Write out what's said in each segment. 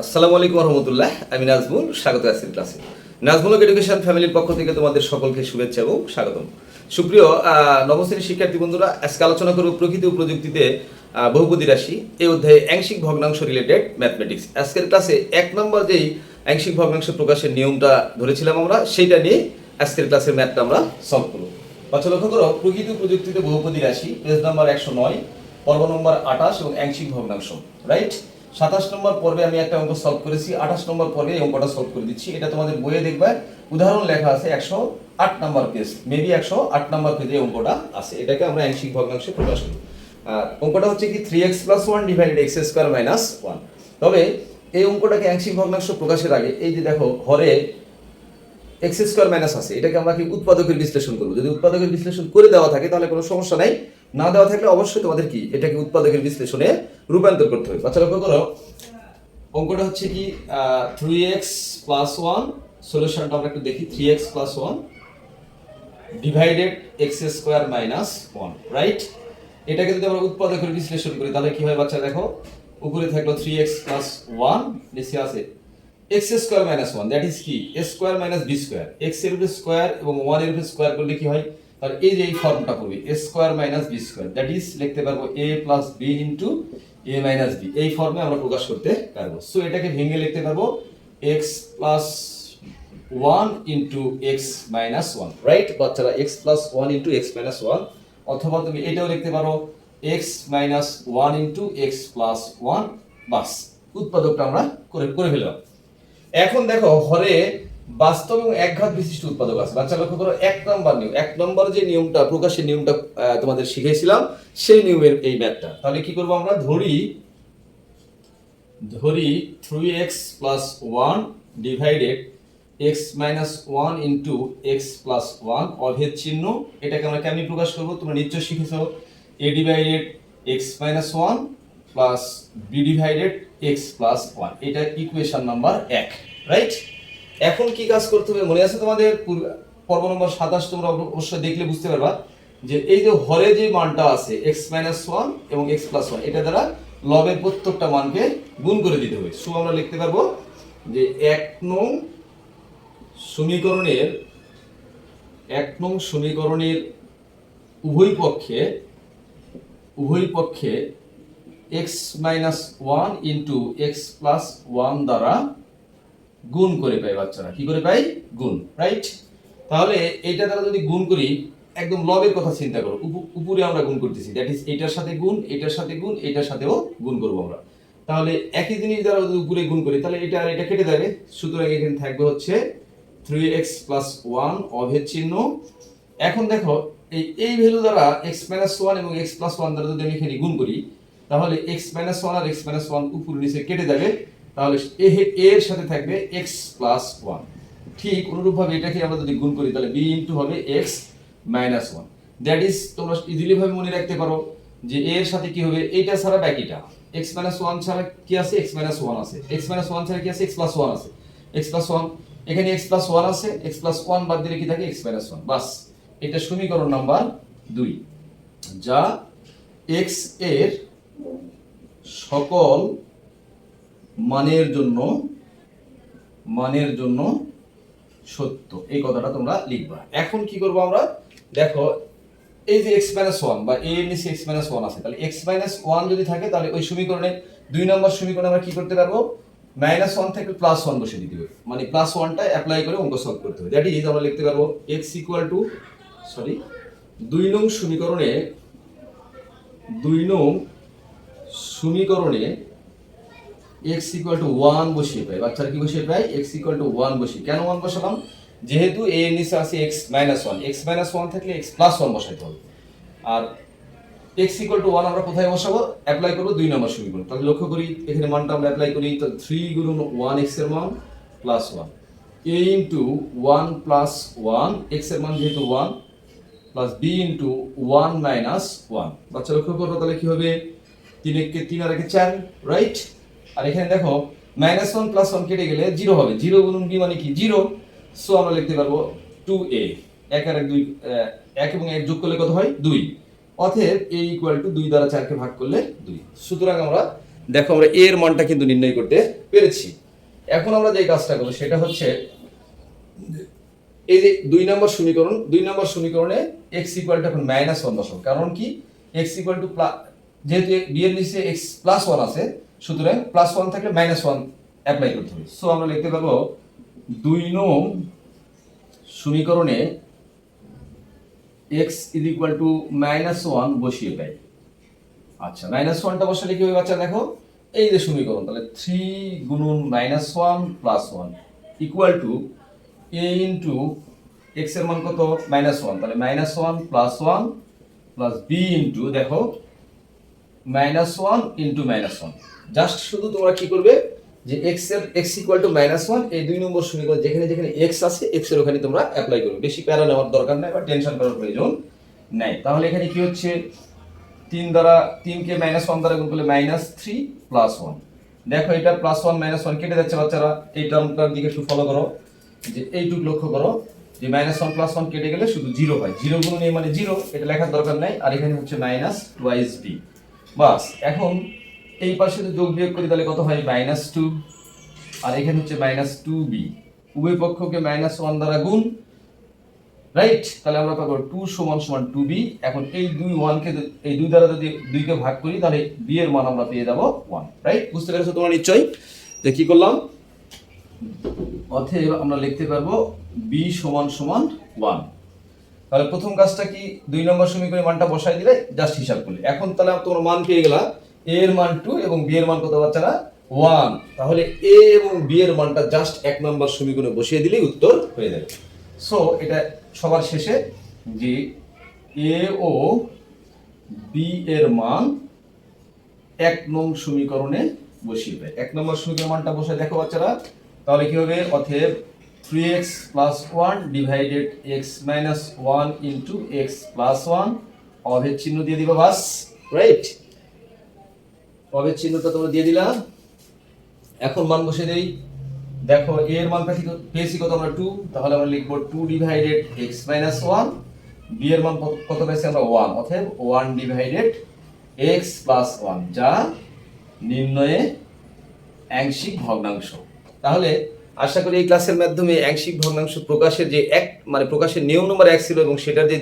আসসালামু আলাইকুম রহমতুল্লাহ। আমি নাজমুল স্বাগত আছি ক্লাসে। নাজমুল এডুকেশন ফ্যামিলির পক্ষ থেকে তোমাদের সকলকে শুভেচ্ছা এবং স্বাগতম। সুপ্রিয় আহ, নবম শ্রেণির শিক্ষার্থী বন্ধুরা আজকে আলোচনা করব প্রকৃতি ও প্রযুক্তিতে বহুপদী রাশি। এই অধ্যায়ে আংশিক ভগ্নাংশ রিলেটেড ম্যাথমেটিক্স আজকের ক্লাসে এক নম্বর যেই আংশিক ভগ্নাংশ প্রকাশের নিয়মটা ধরেছিলাম আমরা সেইটা নিয়ে আজকের ক্লাসের ম্যাথটা আমরা সলভ করব। বাচ্চা লক্ষ্য করো প্রকৃতি ও প্রযুক্তিতে বহুপদী রাশি। পেজ নাম্বার একশো নয় পর্ব নম্বর আঠাশ এবং আংশিক ভগ্নাংশ রাইট সাতাশ নম্বর পর্বে আমি একটা অঙ্ক সলভ করেছি, আঠাশ নম্বর পর্বে এই অঙ্কটা সলভ করে দিচ্ছি। এটা তোমাদের বইয়ে দেখবে, উদাহরণ লেখা আছে একশো আট নম্বর পেজ মেবি একশো আট নম্বর পেজে অঙ্কটা আছে। এটাকে আমরা আংশিক ভগ্নাংশে প্রকাশ করি। আর অঙ্কটা হচ্ছে কি three X plus one divided X square minus one তবে এই অঙ্কটাকে আংশিক ভগ্নাংশ প্রকাশের আগে, এই যে দেখো, হরে এক্স স্কোয়ার মাইনাস আছে। এটাকে আমরা কি, উৎপাদকের বিশ্লেষণ করব। যদি উৎপাদকের বিশ্লেষণ করে দেওয়া থাকে, তাহলে কোনো সমস্যা নাই। না দেওয়া থাকলে অবশ্যই তোমাদের কি, এটাকে উৎপাদকের বিশ্লেষণে রূপান্তর করতে হবে। বাচ্চা লক্ষ্য করো, অঙ্কটা হচ্ছে কি থ্রি এক্স প্লাস ওয়ান সলিউশনটা আমরা একটু দেখি three X plus one divided X square minus one right এটাকে যদি আমরা উৎপাদকের বিশ্লেষণ করি, তাহলে কি হয় বাচ্চা দেখো, উপরে থাকল থ্রি এক্স প্লাস ওয়ান নিচে আছে X square minus one that is কি? A square minus B square এক্সের উপরে স্কোয়ার এবং ওয়ানের উপরে স্কোয়ার করলে কি হয়? তাহলে এই যে এই ফর্মটা করবে A square minus B square that is লিখতে পারব A plus B into A minus B এই ফর্মে আমরা প্রকাশ করতে পারব। সো এটাকে ভেঙে লিখতে পারব X plus one into X minus one right বাচ্চারা X plus one into X minus one অথবা তুমি এটাও লিখতে পারো X minus one into X plus one বাস। উৎপাদকটা আমরা করে করে ফেললাম। এখন দেখো হরে বাস্তব এবং একঘাত বিশিষ্ট উৎপাদক আছে। বাচ্চা লক্ষ্য করো, এক নম্বর নিয়ম। এক নম্বর যে নিয়মটা, প্রকাশের নিয়মটা তোমাদের শিখেছিলাম সেই নিয়মের এই ম্যাথটা। তাহলে কি করব আমরা? ধরি ধরি three X plus one divided X minus one into X plus one অভেদ চিহ্ন। এটাকে আমরা কেমনি প্রকাশ করব? তোমরা নিশ্চয় শিখেছ। A divided X minus one plus B divided X plus one এটা ইকুয়েশন নাম্বার এক রাইট এখন কি কাজ করতে হবে মনে আছে তোমাদের পূর্ব- নম্বর সাতাশ তোমরা অব- অবশ্যই দেখলে বুঝতে পারবা যে এই যে হরে যে মানটা আছে এক্স মাইনাস ওয়ান এবং এক্স প্লাস ওয়ান এটা দ্বারা লবের প্রত্যেকটা মানকে গুণ করে দিতে হবে। সো আমরা লিখতে পারব যে এক নং সমীকরণের এক নং সমীকরণের উভয় পক্ষে উভয় পক্ষে X minus one into X plus one দ্বারা গুণ করে পাই বাচ্চারা। কি করে পাই? গুণ রাইট তাহলে এইটা দ্বারা যদি গুণ করি, একদম লবের কথা চিন্তা করো। উপ- উপরে আমরা গুণ করতেছি। দ্যাট ইজ এটার সাথে গুণ, এটার সাথে গুণ, এটার সাথেও গুণ করব আমরা। তাহলে একই জিনিস দ্বারা যদি উপরে গুণ করি, তাহলে এটা আর এটা কেটে যাবে। সুতরাং এখানে থাকবে হচ্ছে থ্রি এক্স প্লাস ওয়ান অভেদ চিহ্ন। এখন দেখো, এই এই ভ্যালু দ্বারা এক্স মাইনাস ওয়ান এবং এক্স প্লাস ওয়ান দ্বারা যদি আমি এখানে গুণ করি, তাহলে এক্স মাইনাস ওয়ান আর এক্স মাইনাস ওয়ান উপর নিচে কেটে যাবে। তাহলে এর সাথে থাকবে এক্স প্লাস ওয়ান ঠিক অনুরূপভাবে এটাকে আমরা যদি গুণ করি, তাহলে বি ইন্টু হবে X minus one that is তোমরা ইজিলি ভাবে মনে রাখতে পারো যে এর সাথে কি হবে? এইটা ছাড়া বাকিটা এক্স মাইনাস ওয়ান ছাড়া কি আছে? এক্স মাইনাস ওয়ান আছে। এক্স মাইনাস ওয়ান ছাড়া কি আছে? এক্স প্লাস ওয়ান আছে। এক্স প্লাস ওয়ান এখানে এক্স প্লাস ওয়ান আছে। এক্স প্লাস ওয়ান বাদ দিলে কি থাকে? এক্স মাইনাস ওয়ান বাস, এটা সমীকরণ নাম্বার দুই। যা এক্সের সকল মানের জন্য মানের জন্য সত্য। এই কথাটা তোমরা লিখবা। এখন কি করব আমরা? দেখো, এই যে এক্স মাইনাস ওয়ান বা এ নিচে এক্স মাইনাস ওয়ান আছে, তাহলে এক্স মাইনাস ওয়ান যদি থাকে, তাহলে ওই সমীকরণে দুই নম্বর সমীকরণে আমরা কি করতে পারব? মাইনাস ওয়ান থেকে প্লাস ওয়ান বসে দিতে হবে। মানে প্লাস ওয়ানটা অ্যাপ্লাই করে অঙ্ক সলভ করতে হবে। দ্যাট ইজ আমরা লিখতে পারব এক্স ইকুয়াল টু সরি দুই নং সমীকরণে, দুই নং সমীকরণে এক্স ইকুয়াল টু ওয়ান বসিয়ে পাই। বাচ্চারা কি বসিয়ে পাই এক্স ইকুয়াল টু ওয়ান বসিয়ে। কেন ওয়ান বসালাম? যেহেতু এ এর নিচে আছে X minus one X minus one থাকলে এক্স প্লাস ওয়ান বসাইতে হবে। আর এক্স ইকুয়াল টু ওয়ান আমরা কোথায় বসাবো? অ্যাপ্লাই করব দুই নম্বর সমীকরণ। তাহলে লক্ষ্য করি, এখানে মানটা আমরা অ্যাপ্লাই করি, তো থ্রি গুণন ওয়ান এক্সের মান plus one A into one plus one এক্সের মান যেহেতু one plus B into one minus one বাচ্চা লক্ষ্য করব তাহলে কি হবে? তিন একে তিন আর একে চার রাইট আর এখানে দেখো মাইনাস ওয়ান প্লাস ওয়ান কেটে গেলে জিরো হবে। জিরো গুণন বি মানে কি? জিরো সো আমরা লিখতে পারব টু এ এক আর এক দুই এক এবং এক যোগ করলে কত হয়? দুই। অতএব এ ইকুয়াল টু দুই দ্বারা চারকে ভাগ করলে দুই। সুতরাং আমরা, দেখো আমরা এ এর মানটা কিন্তু নির্ণয় করতে পেরেছি। এখন আমরা যে কাজটা করব, সেটা হচ্ছে এই যে দুই নম্বর সমীকরণ, দুই নম্বর সমীকরণে এক্স ইকুয়াল টু এখন মাইনাস ওয়ান বসাবো কারণ কি? এক্স ইকুয়াল টু প্লাস যেহেতু বি এর নিচে এক্স প্লাস ওয়ান আছে সুতরাং প্লাস ওয়ান থাকলে মাইনাস ওয়ান অ্যাপ্লাই করতে হবে। সো আমরা লিখতে পারব দুই নং সমীকরণে X is equal to minus one বসিয়ে পাই আচ্ছা মাইনাস ওয়ানটা বসালে কি হবে বাচ্চা, দেখো, এই যে সমীকরণ, তাহলে থ্রি গুণন minus one plus one equal to A into এক্সের মান কত? মাইনাস ওয়ান তাহলে minus one plus one plus B into দেখো minus one into minus one just শুধু তোমরা কি করবে? যে এক্সের X equal to minus one এই দুই নম্বর সমীকরণ যেখানে যেখানে এক্স আছে এক্সের ওখানে তোমরা অ্যাপ্লাই করবে। বেশি প্যারা নেওয়ার দরকার নাই বা টেনশন করার প্রয়োজন নাই। তাহলে এখানে কি হচ্ছে? তিন দ্বারা, তিনকে মাইনাস ওয়ান দ্বারা গুণ করলে মাইনাস থ্রি প্লাস ওয়ান দেখো এটা প্লাস ওয়ান মাইনাস ওয়ান কেটে যাচ্ছে বাচ্চারা। এই টার্মটার দিকে একটু ফলো করো। যে এইটুক লক্ষ্য করো। যে মাইনাস ওয়ান প্লাস ওয়ান কেটে গেলে শুধু জিরো হয়। জিরো গুণ নেই মানে জিরো এটা লেখার দরকার নাই। আর এখানে হচ্ছে মাইনাস টুয়াইস বি বাস, এখন এই পাশে যদি যোগ বিয়োগ করি, তাহলে কত হয়? মাইনাস টু আর এখানে হচ্ছে মাইনাস টু বি উভয় পক্ষকে মাইনাস ওয়ান দ্বারা গুণ রাইট তাহলে আমরা পাবো টু সমান সমান টু বি এখন এই দুই ওয়ানকে এই দুই দ্বারা যদি দুইকে ভাগ করি, তাহলে বি এর মান আমরা পেয়ে যাব ওয়ান রাইট বুঝতে পেরেছ তোমরা নিশ্চয়ই? যে কি করলাম? অতএব আমরা লিখতে পারব বি সমান সমান ওয়ান তাহলে প্রথম কাজটা কি? দুই নম্বর সমীকরণে মানটা বসাই দিলে জাস্ট হিসাব করলে। এখন তাহলে তোমার মান পেয়ে গেলা এ এর মান টু এবং বি এর মান কত বাচ্চারা ওয়ান তাহলে এ এবং বি এর মানটা জাস্ট এক নম্বর সমীকরণে বসিয়ে দিলেই উত্তর হয়ে যাবে। সো এটা সবার শেষে যে এ ও বি এর মান এক নং সমীকরণে বসিয়ে দেয়। এক নম্বর সমীকরণ মানটা বসে দেখো বাচ্চারা। তাহলে কি হবে? অতএব three X plus one divided X minus one into X plus one অভেদ চিহ্ন দিয়ে দিবা বাস। রাইট অভেদ চিহ্নটা তোমরা দিয়ে দিলাম এখন মান বসে দেই। দেখো a এর মানটা কি পেয়েছি কত আমরা টু তাহলে আমরা লিখব two divided X minus one B এর মান কত- কত পেয়েছি আমরা ওয়ান অতএব one divided X plus one যা নির্ণয়ে আংশিক ভগ্নাংশ। তাহলে আশা করি এই ক্লাসের মাধ্যমে আংশিক ভগ্নাংশ প্রকাশের যে এক মানে প্রকাশের নিয়ম নম্বর এক ছিল এবং সেটার যে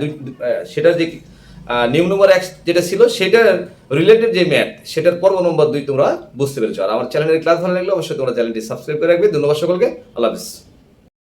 দুই সেটার যে নিয়ম নম্বর এক যেটা ছিল সেটার রিলেটেড যে ম্যাথ সেটার পর্ব নম্বর দুই তোমরা বুঝতে পেরেছ। আর আমার চ্যানেলের ক্লাস ভালো লাগলে অবশ্যই তোমরা চ্যানেলটি সাবস্ক্রাইব করে রাখবে। ধন্যবাদ সকলকে। আল্লাহ হাফিজ।